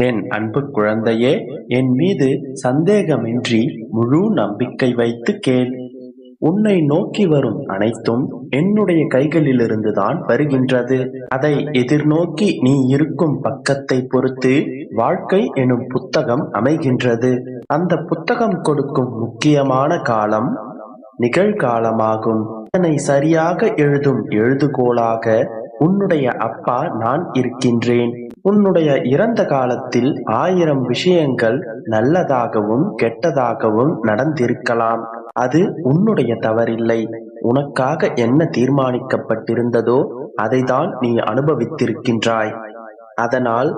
என் அன்பு குழந்தையே என் மீது சந்தேகமின்றி முழு நம்பிக்கை வைத்து கேள். உன்னை நோக்கி வரும் அனைத்தும் என்னுடைய கைகளிலிருந்துதான் வருகின்றது. அதை எதிர்நோக்கி நீ இருக்கும் பக்கத்தை பொறுத்து வாழ்க்கை எனும் புத்தகம் அமைகின்றது. அந்த புத்தகம் கொடுக்கும் முக்கியமான காலம் நிகழ்காலமாகும். அதனை சரியாக எழுதும் எழுதுகோலாக உன்னுடைய அப்பா நான் இருக்கின்றேன். உன்னுடைய இறந்த காலத்தில் ஆயிரம் விஷயங்கள் நல்லதாகவும் கெட்டதாகவும் நடந்திருக்கலாம். அது உன்னுடைய தவறில்லை. உனக்காக என்ன தீர்மானிக்கப்பட்டிருந்ததோ அதைதான் நீ அனுபவித்திருக்கின்றாய். அதனால்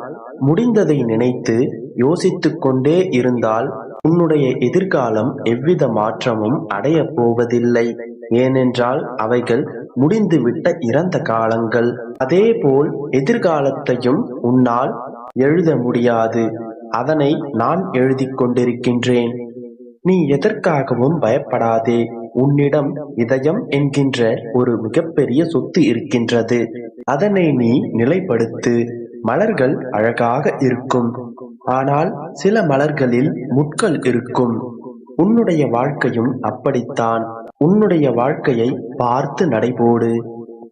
முடிந்ததை நினைத்து யோசித்துக் கொண்டே இருந்தால் உன்னுடைய எதிர்காலம் எவ்வித மாற்றமும் அடையப் போவதில்லை. ஏனென்றால் அவைகள் முடிந்துவிட்ட இறந்த காலங்கள். அதேபோல் எதிர்காலத்தையும் உன்னால் எழுத முடியாது. அதனை நான் எழுதிக் கொண்டிருக்கின்றேன். நீ எதற்காகவும் பயப்படாதே. உன்னிடம் இதயம் என்கின்ற ஒரு மிகப்பெரிய சொத்து இருக்கின்றது. அதனை நீ நிலைப்படுத்து. மலர்கள் அழகாக இருக்கும். ஆனால் சில மலர்களில் முட்கள் இருக்கும். உன்னுடைய வாழ்க்கையும் அப்படித்தான். உன்னுடைய வாழ்க்கையை பார்த்து நடைபோடு.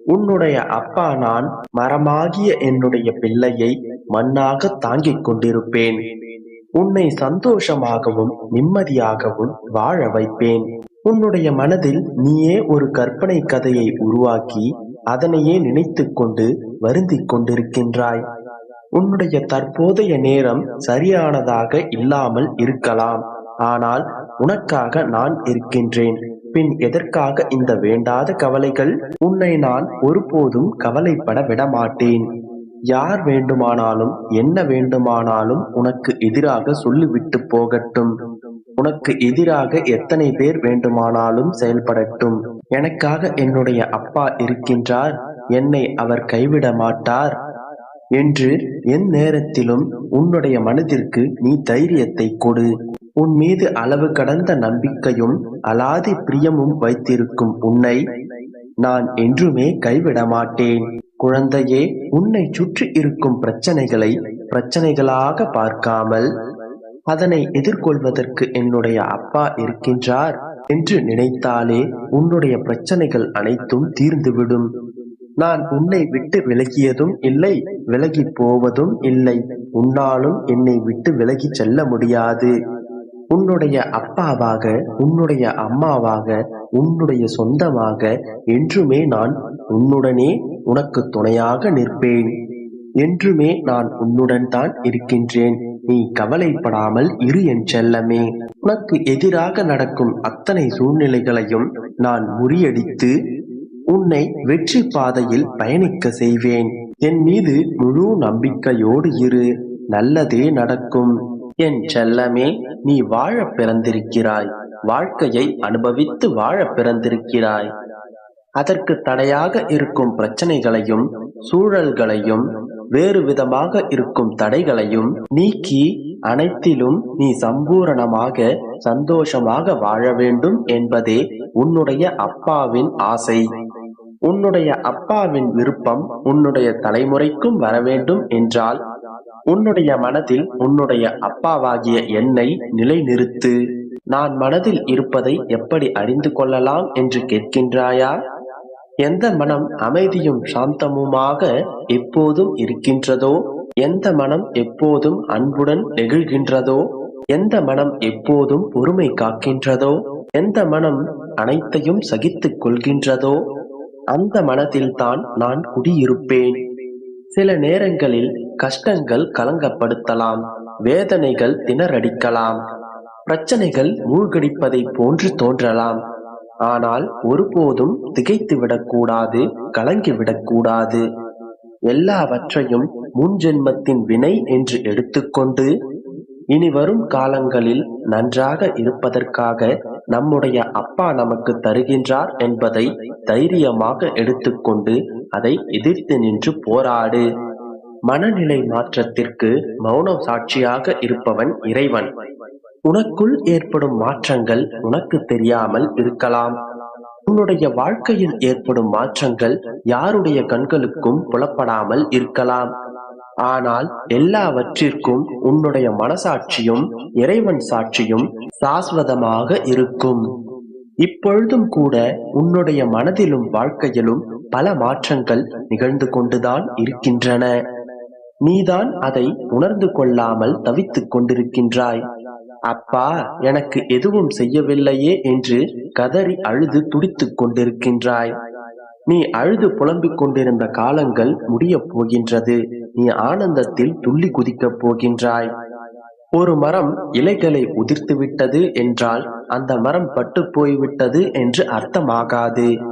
உன்னுடைய அப்பா நான் மரமாகிய என்னுடைய பிள்ளையை மண்ணாக தாங்கிக் கொண்டிருப்பேன். உன்னை சந்தோஷமாகவும் நிம்மதியாகவும் வாழ வைப்பேன். உன்னுடைய மனதில் நீயே ஒரு கற்பனை கதையை உருவாக்கி அதனையே நினைத்துக் கொண்டு வருந்திக் கொண்டிருக்கின்றாய். உன்னுடைய தற்போதைய நேரம் சரியானதாக இல்லாமல் இருக்கலாம். ஆனால் உனக்காக நான் இருக்கின்றேன். பின் எதற்காக இந்த வேண்டாத கவலைகள்? உன்னை நான் ஒருபோதும் கவலைப்பட விடமாட்டேன். யார் வேண்டுமானாலும் என்ன வேண்டுமானாலும் உனக்கு எதிராக சொல்லிவிட்டு போகட்டும். உனக்கு எதிராக எத்தனை பேர் வேண்டுமானாலும் செயல்படட்டும். எனக்காக என்னுடைய அப்பா இருக்கின்றார். என்னை அவர் கைவிட மாட்டார். என்று எந்நேரத்திலும் உன்னுடைய மனதிற்கு நீ தைரியத்தை கொடு. உன் மீது அளவு கடந்த நம்பிக்கையும் அலாதி பிரியமும் வைத்திருக்கும் உன்னை நான் என்றுமே கைவிட மாட்டேன் குழந்தையே உன்னை சுற்றி இருக்கும் பிரச்சனைகளை பிரச்சனைகளாக பார்க்காமல் அதனை எதிர்கொள்வதற்கு என்னுடைய அப்பா இருக்கின்றார் என்று நினைத்தாலே உன்னுடைய பிரச்சனைகள் அனைத்தும் தீர்ந்துவிடும். நான் உன்னை விட்டு விலகியதும் இல்லை விலகி போவதும் இல்லை. உன்னாலும் என்னை விட்டு விலகி செல்ல முடியாது. உன்னுடைய அப்பாவாக உன்னுடைய அம்மாவாக உன்னுடைய சொந்தமாக என்றுமே நான் உன்னுடனே உனக்கு துணையாக நிற்பேன். என்றுமே நான் உன்னுடன் தான் இருக்கின்றேன். நீ கவலைப்படாமல் இரு என் செல்லமே. உனக்கு எதிராக நடக்கும் அத்தனை சூழ்நிலைகளையும் நான் முறியடித்து உன்னை வெற்றி பாதையில் பயணிக்க செய்வேன். என் மீது முழு நம்பிக்கையோடு இரு. நல்லதே நடக்கும். என் செல்லமே நீ வாழ பிறந்திருக்கிறாய். வாழ்க்கையை அனுபவித்து வாழ பிறந்திருக்கிறாய். அதற்கு தடையாக இருக்கும் பிரச்சனைகளையும் சூழல்களையும் வேறு விதமாக இருக்கும் தடைகளையும் நீக்கி அனைத்திலும் நீ சம்பூரணமாக சந்தோஷமாக வாழ வேண்டும் என்பதே உன்னுடைய அப்பாவின் ஆசை. உன்னுடைய அப்பாவின் விருப்பம் உன்னுடைய தலைமுறைக்கும் வர வேண்டும் என்றால் உன்னுடைய மனதில் உன்னுடைய அப்பாவாகிய என்னை நிலைநிறுத்து. நான் மனதில் இருப்பதை எப்படி அறிந்து கொள்ளலாம் என்று கேட்கின்றாயா? எந்த மனம் அமைதியும் சாந்தமுமாக எப்போதும் இருக்கின்றதோ? எந்த மனம் எப்போதும் அன்புடன் நெகிழ்கின்றதோ? எந்த மனம் எப்போதும் பொறுமை காக்கின்றதோ? எந்த மனம் அனைத்தையும் சகித்துக் கொள்கின்றதோ? அந்த மனதில்தான் நான் குடியிருப்பேன். சில நேரங்களில் கஷ்டங்கள் கலங்கப்படுத்தலாம் வேதனைகள் திணறடிக்கலாம் பிரச்சனைகள் மூழ்கடிப்பதை போன்று தோன்றலாம். ஆனால் ஒருபோதும் திகைத்து விடக்கூடாது கலங்கிவிடக்கூடாது எல்லாவற்றையும் முன் ஜென்மத்தின் வினை என்று எடுத்துக்கொண்டு இனி வரும் காலங்களில் நன்றாக இருப்பதற்காக நம்முடைய அப்பா நமக்கு தருகின்றார் என்பதை தைரியமாக எடுத்துக்கொண்டு அதை எதிர்த்து நின்று போராடு. மனநிலை மாற்றத்திற்கு மௌன சாட்சியாக இருப்பவன் இறைவன். உனக்குள் ஏற்படும் மாற்றங்கள் உனக்கு தெரியாமல் இருக்கலாம். உன்னுடைய வாழ்க்கையில் ஏற்படும் மாற்றங்கள் யாருடைய கண்களுக்கும் புலப்படாமல் இருக்கலாம். ஆனால் எல்லாவற்றிற்கும் உன்னுடைய மனசாட்சியும் இறைவன் சாட்சியும் சாஸ்வதமாக இருக்கும். இப்பொழுதும் கூட உன்னுடைய மனதிலும் வாழ்க்கையிலும் பல மாற்றங்கள் நிகழ்ந்து கொண்டுதான் இருக்கின்றன. நீதான் அதை உணர்ந்து கொள்ளாமல் தவித்துக் கொண்டிருக்கின்றாய். அப்பா எனக்கு எதுவும் செய்யவில்லையே என்று கதறி அழுது துடித்துக் கொண்டிருக்கின்றாய். நீ அழுது புலம்பிக் கொண்டிருந்த காலங்கள் முடியப் போகின்றது. நீ ஆனந்தத்தில் துள்ளி குதிக்கப் போகின்றாய். ஒரு மரம் இலைகளை உதிர்த்து விட்டது என்றால் அந்த மரம் பட்டு போய்விட்டது என்று அர்த்தமாகாது.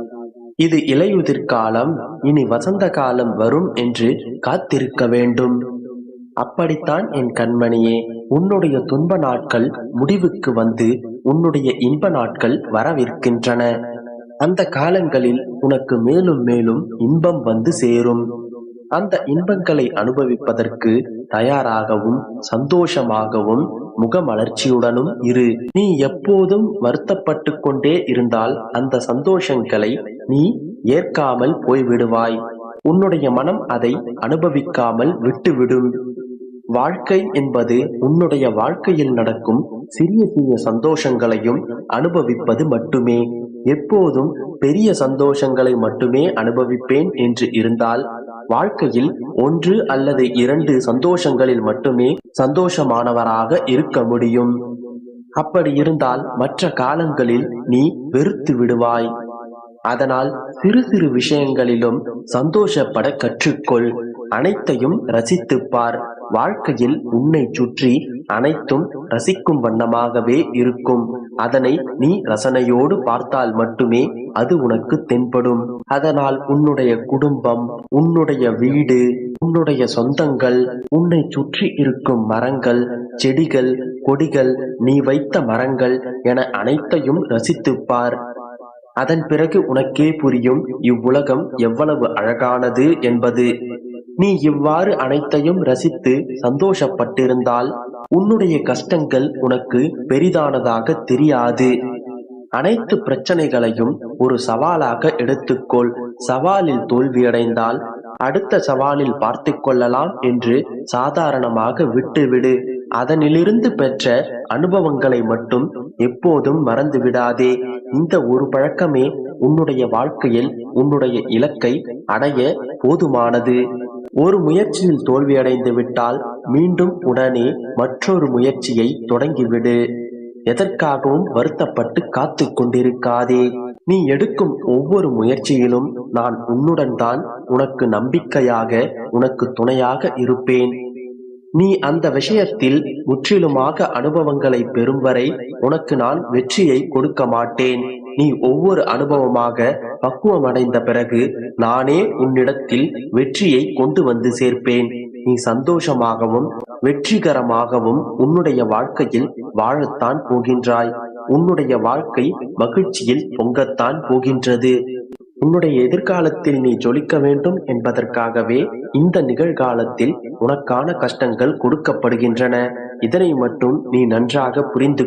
இது இலையுதிர் காலம் இனி வசந்த காலம் வரும் என்று காத்திருக்க வேண்டும். அப்படித்தான் என் கண்மணியே உன்னுடைய துன்ப நாட்கள் முடிவுக்கு வந்து உன்னுடைய இன்ப நாட்கள் வரவிருக்கின்றன. அந்த காலங்களில் உனக்கு மேலும் மேலும் இன்பம் வந்து சேரும். அந்த இன்பங்களை அனுபவிப்பதற்கு தயாராகவும் சந்தோஷமாகவும் முகமலர்ச்சியுடனும் இரு. நீ எப்போதும் வருத்தப்பட்டு கொண்டே இருந்தால் அந்த சந்தோஷங்களை நீ ஏற்காமல் போய்விடுவாய். உன்னுடைய மனம் அதை அனுபவிக்காமல் விட்டுவிடும். வாழ்க்கை என்பது உன்னுடைய வாழ்க்கையில் நடக்கும் சிறிய சிறிய சந்தோஷங்களையும் அனுபவிப்பது மட்டுமே. எப்போதும் பெரிய சந்தோஷங்களை மட்டுமே அனுபவிப்பேன் என்று இருந்தால் வாழ்க்கையில் ஒன்று அல்லது இரண்டு சந்தோஷங்களில் மட்டுமே சந்தோஷமானவராக இருக்க முடியும். அப்படி இருந்தால் மற்ற காலங்களில் நீ வெறுத்து விடுவாய். அதனால் சிறு சிறு விஷயங்களிலும் சந்தோஷப்பட கற்றுக்கொள். அனைத்தையும் ரசித்துப் பார் வாழ்க்கையில் உன்னை சுற்றி அனைத்தும் ரசிக்கும் வண்ணமாகவே இருக்கும். அதனை நீ ரசனையோடு பார்த்தால் மட்டுமே அது உனக்கு தென்படும். அதனால் உன்னுடைய குடும்பம் உன்னுடைய வீடு உன்னுடைய சொந்தங்கள் உன்னை சுற்றி இருக்கும் மரங்கள் செடிகள் கொடிகள் நீ வைத்த மரங்கள் என அனைத்தையும் ரசித்துப் பார் அதன் பிறகு உனக்கே புரியும் இவ்வுலகம் எவ்வளவு அழகானது என்பது. நீ இவ்வாறு அனைத்தையும் ரசித்து சந்தோஷப்பட்டிருந்தால் உன்னுடைய கஷ்டங்கள் உனக்கு பெரிதானதாக தெரியாது. அனைத்து பிரச்சனைகளையும் ஒரு சவாலாக எடுத்துக்கொள். சவாலில் தோல்வியடைந்தால் அடுத்த சவாலில் பார்த்து கொள்ளலாம் என்று சாதாரணமாக விட்டுவிடு. அதனிலிருந்து பெற்ற அனுபவங்களை மட்டும் எப்போதும் மறந்து விடாதே இந்த ஒரு பழக்கமே உன்னுடைய வாழ்க்கையில் உன்னுடைய இலக்கை அடைய போதுமானது. ஒரு முயற்சியில் தோல்வியடைந்து விட்டால் மீண்டும் உடனே மற்றொரு முயற்சியை தொடங்கிவிடு. எதற்காகவும் வருத்தப்பட்டு காத்து கொண்டிருக்காதே. நீ எடுக்கும் ஒவ்வொரு முயற்சியிலும் நான் உன்னுடன் தான் உனக்கு நம்பிக்கையாக உனக்கு துணையாக இருப்பேன். நீ அந்த விஷயத்தில் முற்றிலுமாக அனுபவங்களை பெறும் வரை உனக்கு நான் வெற்றியை கொடுக்க மாட்டேன். நீ ஒவ்வொரு அனுபவமாக பக்குவம் அடைந்த பிறகு நானே உன்னிடத்தில் வெற்றியை கொண்டு வந்து சேர்ப்பேன். நீ சந்தோஷமாகவும் வெற்றிகரமாகவும் உன்னுடைய வாழ்க்கையில் வாழத்தான் போகின்றாய். உன்னுடைய வாழ்க்கை மகிழ்ச்சியில் பொங்கத்தான் போகின்றது. உன்னுடைய எதிர்காலத்தில் நீ ஜொலிக்க வேண்டும் என்பதற்காகவே இந்த நிகழ்காலத்தில் உனக்கான கஷ்டங்கள் கொடுக்கப்படுகின்றன. இதனை மட்டும் நீ நன்றாக புரிந்து